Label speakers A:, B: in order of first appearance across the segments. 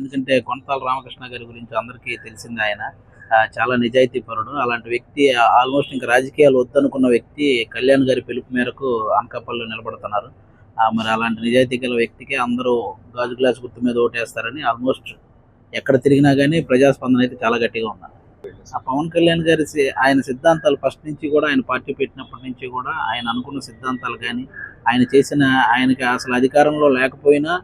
A: ఎందుకంటే కొంతాల రామకృష్ణ గారి గురించి అందరికీ తెలిసింది ఆయన. చాలా నిజాయితీ పరుడు. అలాంటి వ్యక్తి ఆల్మోస్ట్ ఇంకా రాజకీయాలు వద్దనుకున్న వ్యక్తి కళ్యాణ్ గారి పిలుపు మేరకు అనకాపల్లిలో నిలబడుతున్నారు. మరి అలాంటి నిజాయితీ గల వ్యక్తికి అందరూ గాజు గ్లాస్ గుర్తు మీద ఓటేస్తారని ఆల్మోస్ట్ ఎక్కడ తిరిగినా కానీ ప్రజాస్పందన అయితే చాలా గట్టిగా ఉన్నారు ఆ పవన్ కళ్యాణ్ గారి ఆయన సిద్ధాంతాలు ఫస్ట్ నుంచి కూడా ఆయన పార్టీ పెట్టినప్పటి నుంచి కూడా ఆయన అనుకున్న సిద్ధాంతాలు కానీ ఆయన చేసిన ఆయనకి అసలు అధికారంలో లేకపోయినా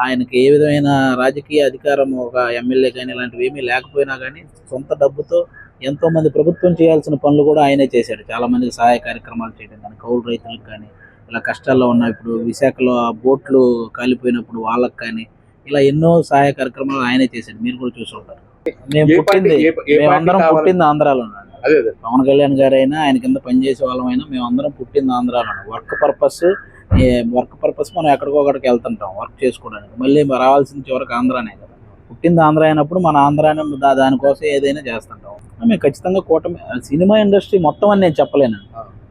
A: ఆయనకి ఏ విధమైన రాజకీయ అధికారం ఒక ఎమ్మెల్యే కానీ ఇలాంటివి ఏమీ లేకపోయినా కానీ సొంత డబ్బుతో ఎంతో మంది ప్రభుత్వం చేయాల్సిన పనులు కూడా ఆయనే చేశాడు. చాలా మందికి సహాయ కార్యక్రమాలు చేయడం కానీ కౌలు రైతులకు కానీ ఇలా కష్టాల్లో ఉన్న ఇప్పుడు విశాఖలో ఆ బోట్లు కాలిపోయినప్పుడు వాళ్ళకి కానీ ఇలా ఎన్నో సహాయ కార్యక్రమాలు ఆయనే చేశాడు. మీరు కూడా చూసి ఉంటారు. మేము పుట్టింది మేమందరం? పుట్టింది ఆంధ్రాలో పవన్ కళ్యాణ్ గారు అయినా ఆయన కింద పనిచేసే వాళ్ళమైనా మేమందరం పుట్టింది ఆంధ్రాలో వర్క్ పర్పస్ వర్క్ పర్పస్ మనం ఎక్కడికో ఒకడికి వెళ్తుంటాం వర్క్ చేసుకోవడానికి. మళ్ళీ రావాల్సిన చివరికి ఆంధ్రానే కదా. పుట్టింది ఆంధ్ర అయినప్పుడు మన ఆంధ్రానే దానికోసం ఏదైనా చేస్తుంటాం. మేము ఖచ్చితంగా కూటమి సినిమా ఇండస్ట్రీ మొత్తం అని నేను చెప్పలేను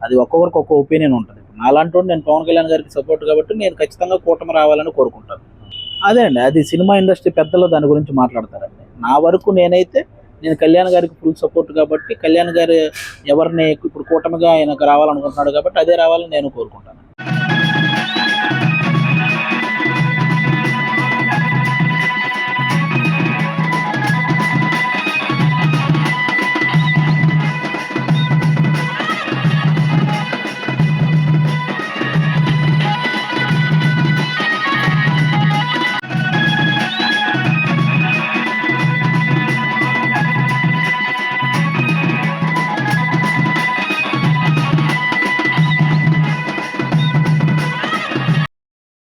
A: అది ఒక్కొక్కరికి ఒక్కొక్క ఒపీనియన్ ఉంటుంది. ఇప్పుడు నాలాంటి నేను పవన్ కళ్యాణ్ గారికి సపోర్ట్ కాబట్టి నేను ఖచ్చితంగా కూటమి రావాలని కోరుకుంటాను. అదే అండి అది సినిమా ఇండస్ట్రీ పెద్దలు దాని గురించి మాట్లాడతారండి. నా వరకు నేనైతే నేను కళ్యాణ్ గారికి ఫుల్ సపోర్ట్ కాబట్టి కళ్యాణ్ గారు ఎవరిని ఇప్పుడు కూటమిగా ఆయనకు రావాలనుకుంటున్నాడు కాబట్టి అదే రావాలని నేను కోరుకుంటాను.